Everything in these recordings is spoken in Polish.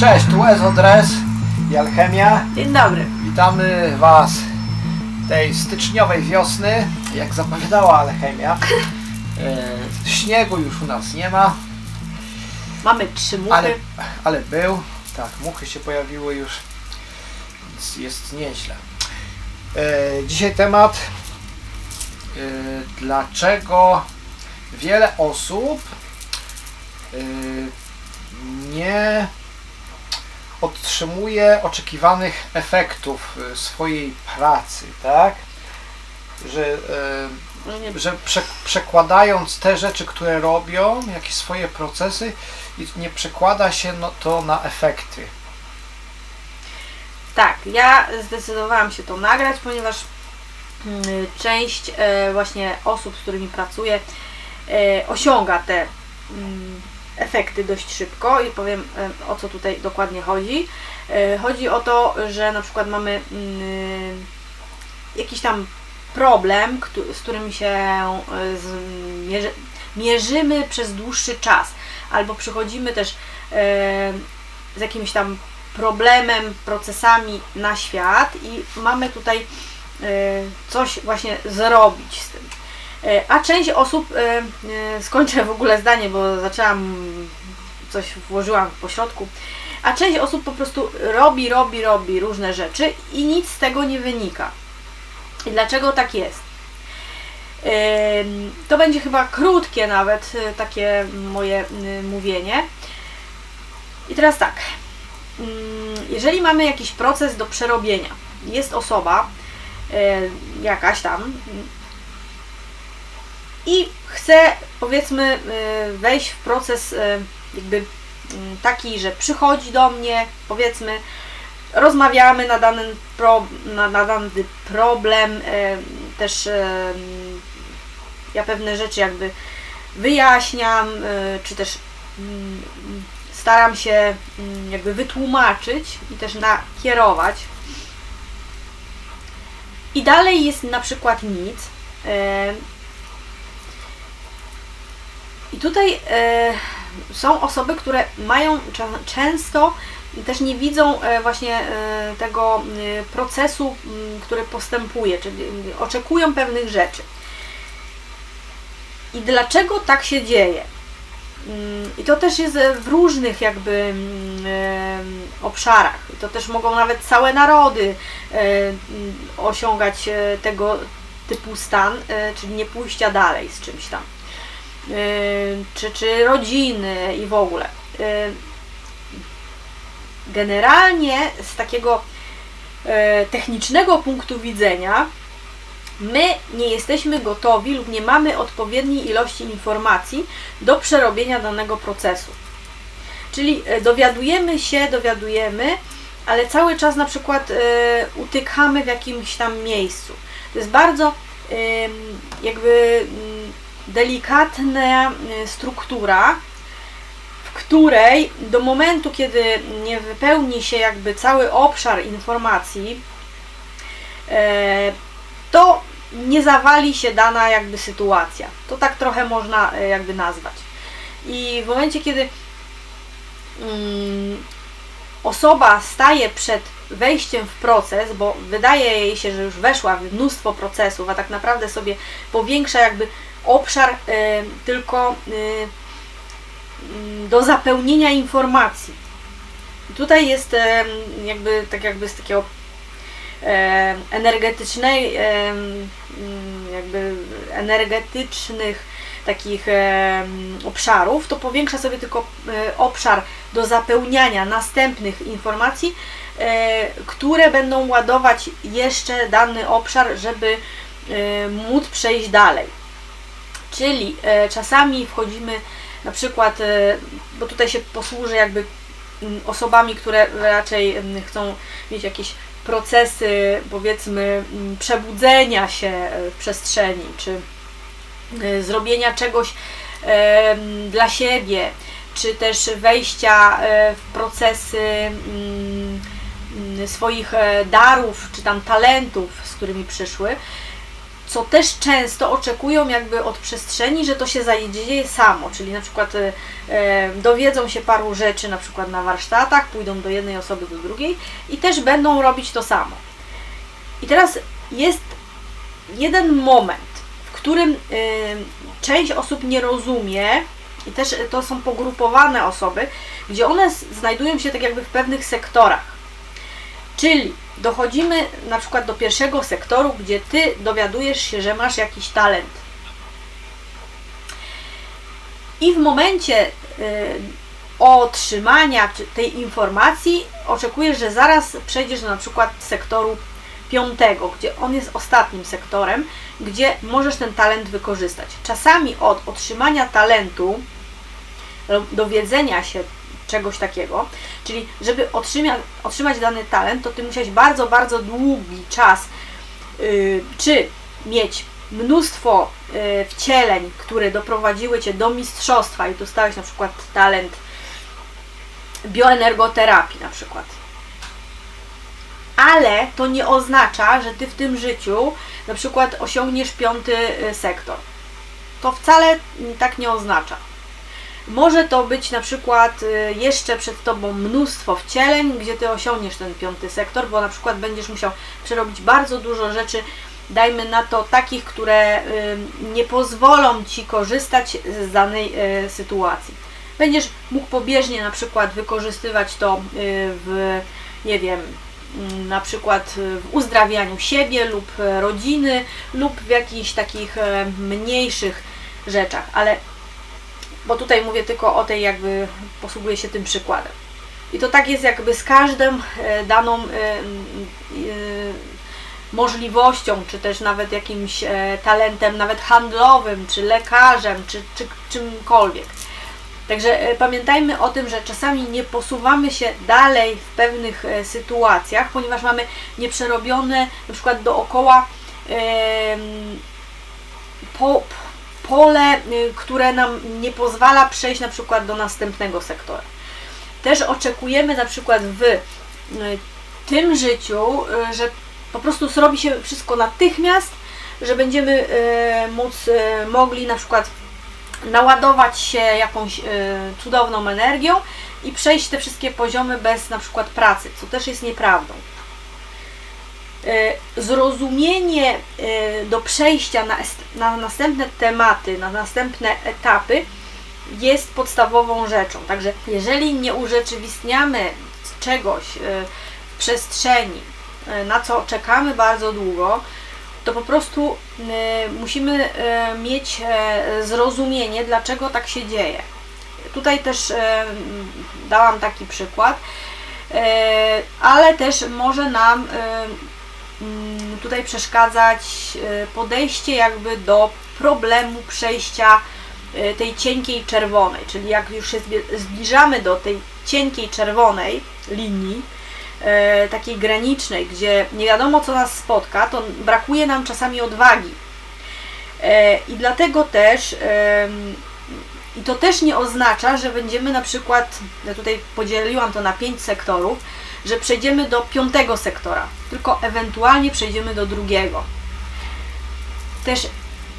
Cześć, tu Ezodres i Alchemia. Dzień dobry. Witamy Was tej styczniowej wiosny, jak zapowiadała Alchemia. E, śniegu już u nas nie ma, Mamy trzy muchy. ale, ale był. Tak, muchy się pojawiły już, więc jest nieźle. E, dzisiaj temat, e, dlaczego wiele osób e, nie otrzymuje oczekiwanych efektów e, swojej pracy, tak? Że, No nie, że prze, przekładając te rzeczy, które robią, jakieś swoje procesy, nie przekłada się no, to na efekty. tak, ja zdecydowałam się to nagrać, ponieważ mm, część e, właśnie osób, z którymi pracuję, e, osiąga te mm, efekty dość szybko i powiem e, o co tutaj dokładnie chodzi. E, Chodzi o to, że na przykład mamy mm, jakiś tam problem, z którym się e, mierzymy przez dłuższy czas, albo przychodzimy też e, z jakimś tam problemem, procesami na świat i mamy tutaj e, coś właśnie zrobić z tym. E, A część osób, e, e, skończę w ogóle zdanie, bo zaczęłam, coś włożyłam po środku, a część osób po prostu robi, robi, robi różne rzeczy i nic z tego nie wynika. I dlaczego tak jest? To będzie chyba krótkie nawet takie moje mówienie. I teraz tak. Ym, Jeżeli mamy jakiś proces do przerobienia, jest osoba jakaś tam i chce powiedzmy y, wejść w proces y, jakby y, taki, że przychodzi do mnie, powiedzmy, rozmawiamy na dany, pro, na, na dany problem, y, też y, ja pewne rzeczy jakby wyjaśniam, czy też mm, staram się mm, jakby wytłumaczyć i też nakierować. I dalej jest na przykład nic. I tutaj e, są osoby, które mają często też nie widzą e, właśnie e, tego procesu, m, który postępuje, czyli m, oczekują pewnych rzeczy. I dlaczego tak się dzieje? Mm, I to też jest w różnych jakby mm, obszarach. To też mogą nawet całe narody mm, osiągać tego typu stan, czyli nie pójścia dalej z czymś tam. E, Czy, czy rodziny i w ogóle. E, Generalnie z takiego e, technicznego punktu widzenia my nie jesteśmy gotowi lub nie mamy odpowiedniej ilości informacji do przerobienia danego procesu. Czyli dowiadujemy się, dowiadujemy, ale cały czas na przykład utykamy w jakimś tam miejscu. To jest bardzo jakby mm, delikatna e, struktura, w której do momentu, kiedy nie wypełni się jakby cały obszar informacji, e, to nie zawali się dana jakby sytuacja. To tak trochę można e, jakby nazwać. I w momencie, kiedy mm, osoba staje przed wejściem w proces, bo wydaje jej się, że już weszła w mnóstwo procesów, a tak naprawdę sobie powiększa jakby obszar e, tylko e, mm, do zapełnienia informacji. Tutaj jest em, jakby tak jakby z takiego energetycznej mm, jakby energetycznych takich obszarów, to powiększa sobie tylko e, obszar do zapełniania następnych informacji, e, które będą ładować jeszcze dany obszar, żeby e, móc przejść dalej. Czyli e, czasami wchodzimy na przykład, e, bo tutaj się posłużę jakby mm, osobami, które raczej mm, chcą mieć jakieś procesy, powiedzmy, mm, przebudzenia się e, w przestrzeni, czy zrobienia czegoś dla siebie, czy też wejścia w procesy swoich darów, czy tam talentów, z którymi przyszły, co też często oczekują jakby od przestrzeni, że to się zadzieje samo, czyli na przykład e, e, dowiedzą się paru rzeczy na przykład na warsztatach, pójdą do jednej osoby, do drugiej i też będą robić to samo. I teraz jest jeden moment, w którym y, część osób nie rozumie, i też to są pogrupowane osoby, gdzie one znajdują się tak jakby w pewnych sektorach. Czyli dochodzimy na przykład do pierwszego sektoru, gdzie ty dowiadujesz się, że masz jakiś talent. I w momencie y, otrzymania tej informacji oczekujesz, że zaraz przejdziesz do na przykład sektoru piątego, gdzie on jest ostatnim sektorem, gdzie możesz ten talent wykorzystać. Czasami od otrzymania talentu, dowiedzenia się czegoś takiego, czyli żeby otrzyma, otrzymać dany talent, to ty musiałeś bardzo, bardzo długi czas, yy, czy mieć mnóstwo yy, wcieleń, które doprowadziły cię do mistrzostwa i dostałeś na przykład talent bioenergoterapii na przykład. Ale to nie oznacza, że ty w tym życiu na przykład osiągniesz piąty y, sektor. To wcale tak nie oznacza. Może to być na przykład y, jeszcze przed Tobą mnóstwo wcieleń, gdzie Ty osiągniesz ten piąty sektor, bo na przykład będziesz musiał przerobić bardzo dużo rzeczy, dajmy na to takich, które y, nie pozwolą Ci korzystać z danej y, sytuacji. Będziesz mógł pobieżnie na przykład wykorzystywać to w, nie wiem, mm, na przykład w uzdrawianiu siebie lub e, rodziny lub w jakichś takich e, mniejszych rzeczach, ale bo tutaj mówię tylko o tej jakby posługuję się tym przykładem. I to tak jest jakby z każdą e, daną e, e, możliwością, czy też nawet jakimś talentem, nawet handlowym, czy lekarzem, czy, czy czymkolwiek. Także pamiętajmy o tym, że czasami nie posuwamy się dalej w pewnych sytuacjach, ponieważ mamy nieprzerobione na przykład dookoła po, pole, y, które nam nie pozwala przejść na przykład do następnego sektora. Też oczekujemy na przykład w y, tym życiu, y, że po prostu zrobi się wszystko natychmiast, że będziemy móc, mogli na przykład naładować się jakąś cudowną energią i przejść te wszystkie poziomy bez na przykład pracy, co też jest nieprawdą. Y, Zrozumienie y, do przejścia na, na następne tematy, na następne etapy jest podstawową rzeczą. Także jeżeli nie urzeczywistniamy czegoś y, w przestrzeni, na co czekamy bardzo długo, to po prostu musimy mieć zrozumienie, dlaczego tak się dzieje. Tutaj też dałam taki przykład, ale też może nam tutaj przeszkadzać y, podejście jakby do problemu przejścia y, tej cienkiej czerwonej, czyli jak już się zbliżamy do tej cienkiej czerwonej linii, e, takiej granicznej, gdzie nie wiadomo co nas spotka, to brakuje nam czasami odwagi. E, I dlatego też i to też nie oznacza, że będziemy na przykład, ja tutaj podzieliłam to na pięć sektorów, że przejdziemy do piątego sektora, tylko ewentualnie przejdziemy do drugiego. Też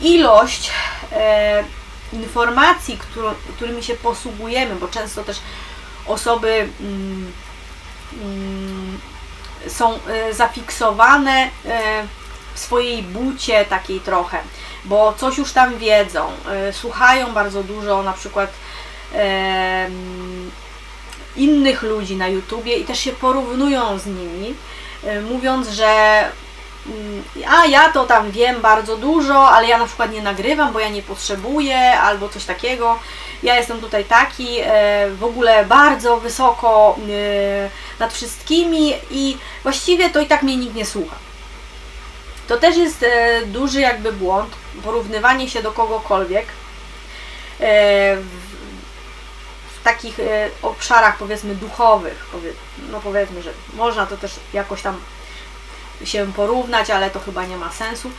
ilość e, informacji, którą, którymi się posługujemy, bo często też osoby mm, mm, są e, zafiksowane e, w swojej bucie takiej trochę, bo coś już tam wiedzą, e, słuchają bardzo dużo na przykład em, innych ludzi na YouTubie i też się porównują z nimi, e, mówiąc, że mm, a ja to tam wiem bardzo dużo, ale ja na przykład nie nagrywam, bo ja nie potrzebuję, albo coś takiego. Ja jestem tutaj taki e, w ogóle bardzo wysoko e, nad wszystkimi i właściwie to i tak mnie nikt nie słucha. To też jest duży jakby błąd, porównywanie się do kogokolwiek. E, takich e, obszarach powiedzmy duchowych, no powiedzmy, że można to też jakoś tam się porównać, ale to chyba nie ma sensu.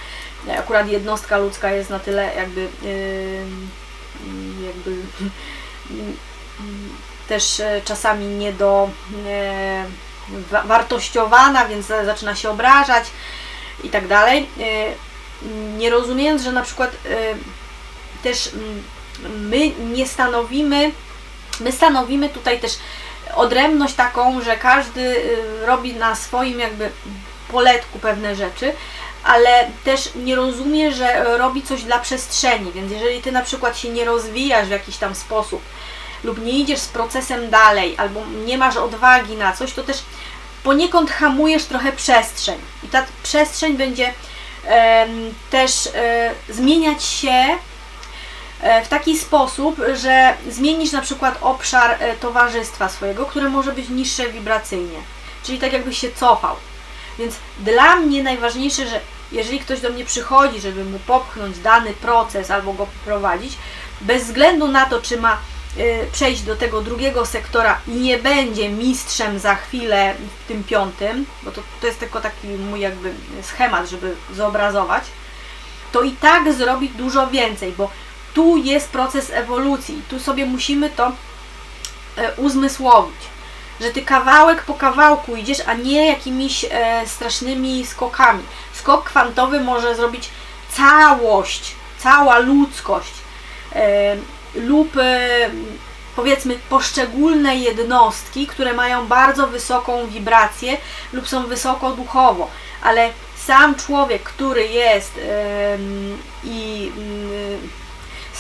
E, Akurat jednostka ludzka jest na tyle jakby yy, jakby też e, czasami nie do e, wa- wartościowana, więc za- zaczyna się obrażać i tak dalej. E, mm, nie rozumiejąc, że na przykład też mm, my nie stanowimy, my stanowimy tutaj też odrębność taką, że każdy y, robi na swoim jakby poletku pewne rzeczy, ale też nie rozumie, że robi coś dla przestrzeni, więc jeżeli ty na przykład się nie rozwijasz w jakiś tam sposób lub nie idziesz z procesem dalej, albo nie masz odwagi na coś, to też poniekąd hamujesz trochę przestrzeń. I ta przestrzeń będzie em, też e, zmieniać się e, w taki sposób, że zmienisz na przykład obszar e, towarzystwa swojego, które może być niższe wibracyjnie, czyli tak jakbyś się cofał. Więc dla mnie najważniejsze, że jeżeli ktoś do mnie przychodzi, żeby mu popchnąć dany proces albo go poprowadzić, bez względu na to, czy ma y, przejść do tego drugiego sektora i nie będzie mistrzem za chwilę w tym piątym, bo to, to jest tylko taki mój jakby schemat, żeby zobrazować, to i tak zrobi dużo więcej, bo tu jest proces ewolucji, tu sobie musimy to e, uzmysłowić, że ty kawałek po kawałku idziesz, a nie jakimiś e, strasznymi skokami. Skok kwantowy może zrobić całość, cała ludzkość e, lub powiedzmy poszczególne jednostki, które mają bardzo wysoką wibrację lub są wysoko duchowo, ale sam człowiek, który jest i mm,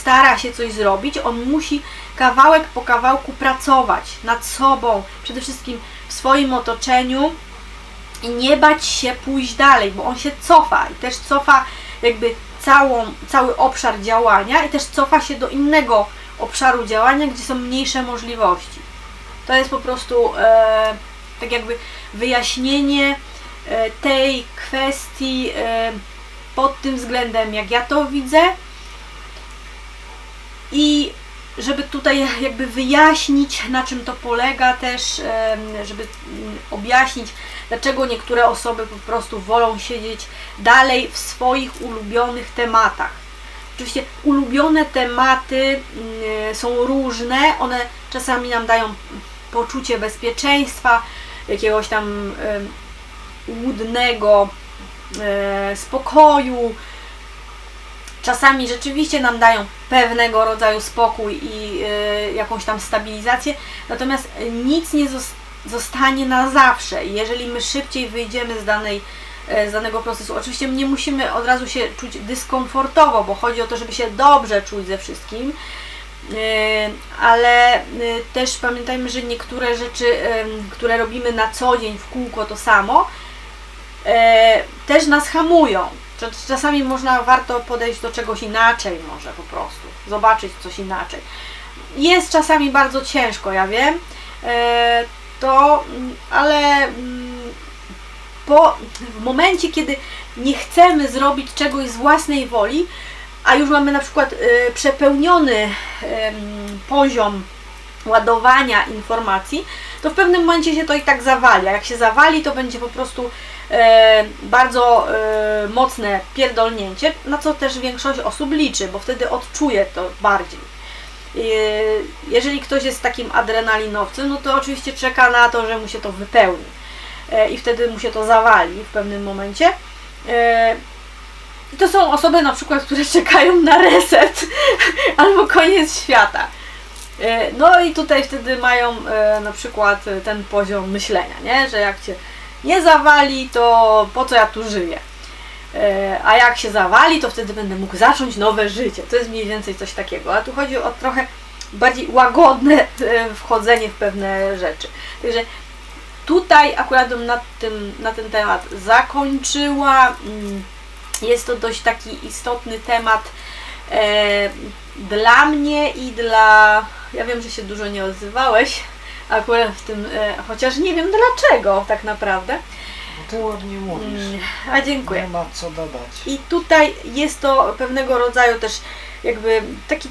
stara się coś zrobić, on musi kawałek po kawałku pracować nad sobą, przede wszystkim w swoim otoczeniu i nie bać się pójść dalej, bo on się cofa i też cofa jakby całą, cały obszar działania i też cofa się do innego obszaru działania, gdzie są mniejsze możliwości. To jest po prostu e, tak jakby wyjaśnienie e, tej kwestii e, pod tym względem, jak ja to widzę i żeby tutaj jakby wyjaśnić, na czym to polega też, żeby mm, objaśnić, dlaczego niektóre osoby po prostu wolą siedzieć dalej w swoich ulubionych tematach. Oczywiście ulubione tematy mm, są różne, one czasami nam dają poczucie bezpieczeństwa, jakiegoś tam łudnego e, spokoju, czasami rzeczywiście nam dają pewnego rodzaju spokój i y, jakąś tam stabilizację, natomiast nic nie zos- zostanie na zawsze. Jeżeli my szybciej wyjdziemy z, danej, e, z danego procesu, oczywiście nie musimy od razu się czuć dyskomfortowo, bo chodzi o to, żeby się dobrze czuć ze wszystkim. Y, ale y, też pamiętajmy, że niektóre rzeczy, które robimy na co dzień w kółko to samo, też nas hamują. Cza- Czasami można, warto podejść do czegoś inaczej może po prostu, zobaczyć coś inaczej. Jest czasami bardzo ciężko, ja wiem, e, to, ale mm, po, w momencie, kiedy nie chcemy zrobić czegoś z własnej woli, a już mamy na przykład e, przepełniony poziom ładowania informacji, to w pewnym momencie się to i tak zawali. A jak się zawali, to będzie po prostu bardzo e, mocne pierdolnięcie, na co też większość osób liczy, bo wtedy odczuje to bardziej. E, jeżeli ktoś jest takim adrenalinowcem, no to oczywiście czeka na to, że mu się to wypełni e, i wtedy mu się to zawali w pewnym momencie. E, i to są osoby na przykład, które czekają na reset albo koniec świata. E, No i tutaj wtedy mają e, na przykład e, ten poziom myślenia, nie? że jak cię nie zawali, to po co ja tu żyję? E, A jak się zawali, to wtedy będę mógł zacząć nowe życie. To jest mniej więcej coś takiego. A tu chodzi o trochę bardziej łagodne e, wchodzenie w pewne rzeczy. Także tutaj akurat bym na, tym, na ten temat zakończyła. Mm, Jest to dość taki istotny temat e, dla mnie i dla. Ja wiem, że się dużo nie odzywałeś akurat w tym, e, chociaż nie wiem dlaczego tak naprawdę. No ty ładnie mówisz. Mm, A dziękuję. Nie ma co dodać. I tutaj jest to pewnego rodzaju też jakby taki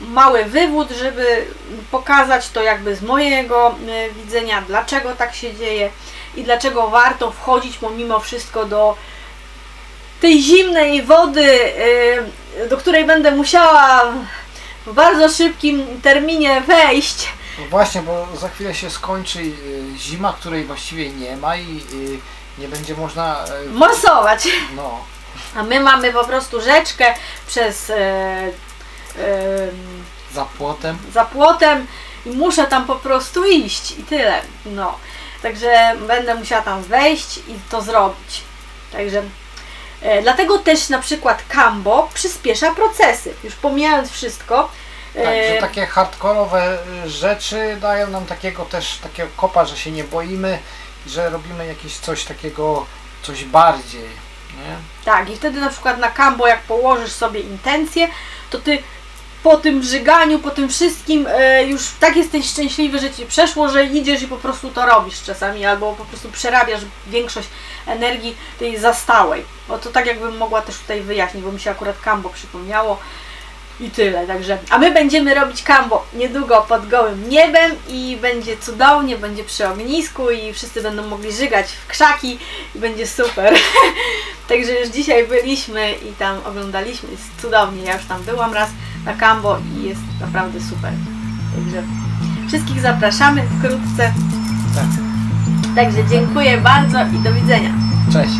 mały wywód, żeby pokazać to jakby z mojego e, widzenia, dlaczego tak się dzieje i dlaczego warto wchodzić pomimo wszystko do tej zimnej wody, e, do której będę musiała w bardzo szybkim terminie wejść. No właśnie, bo za chwilę się skończy y, zima, której właściwie nie ma i y, nie będzie można y, Morsować. no, A my mamy po prostu rzeczkę przez e, e, Za płotem. za płotem i muszę tam po prostu iść i tyle. No. Także będę musiała tam wejść i to zrobić. Także e, dlatego też na przykład Cambo przyspiesza procesy. Już pomijając wszystko. Tak, e, że takie hardkorowe y, rzeczy dają nam takiego też takiego kopa, że się nie boimy, że robimy jakieś coś takiego, coś bardziej. Nie? Tak, i wtedy na przykład na Cambo, jak położysz sobie intencje, to ty po tym żyganiu, po tym wszystkim e, już tak jesteś szczęśliwy, że ci przeszło, że idziesz i po prostu to robisz czasami, albo po prostu przerabiasz większość energii tej zastałej. Bo to tak jakbym mogła też tutaj wyjaśnić, bo mi się akurat Cambo przypomniało. I tyle, także. A my będziemy robić kambo niedługo pod gołym niebem i będzie cudownie, będzie przy ognisku i wszyscy będą mogli żygać w krzaki i będzie super. także już dzisiaj byliśmy i tam oglądaliśmy, jest cudownie. Ja już tam byłam raz na kambo i jest naprawdę super. Także wszystkich zapraszamy wkrótce. Tak. Także dziękuję bardzo i do widzenia. Cześć.